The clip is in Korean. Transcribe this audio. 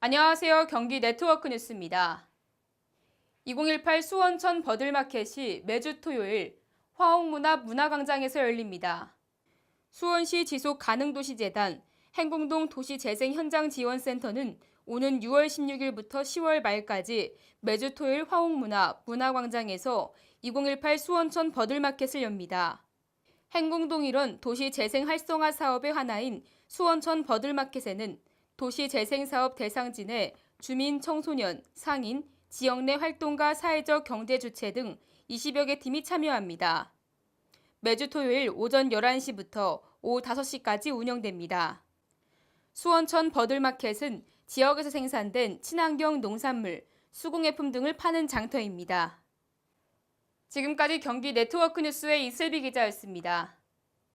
안녕하세요. 경기 네트워크 뉴스입니다. 2018 수원천 버들마켓이 매주 토요일 화옥문화 문화광장에서 열립니다. 수원시 지속 가능도시재단 행궁동 도시재생현장지원센터는 오는 6월 16일부터 10월 말까지 매주 토요일 화옥문화 문화광장에서 2018 수원천 버들마켓을 엽니다. 행궁동 일원 도시재생 활성화 사업의 하나인 수원천 버들마켓에는 도시재생사업 대상진의 주민, 청소년, 상인, 지역 내 활동가 사회적 경제 주체 등 20여 개 팀이 참여합니다. 매주 토요일 오전 11시부터 오후 5시까지 운영됩니다. 수원천 버들마켓은 지역에서 생산된 친환경 농산물, 수공예품 등을 파는 장터입니다. 지금까지 경기 네트워크 뉴스의 이슬비 기자였습니다.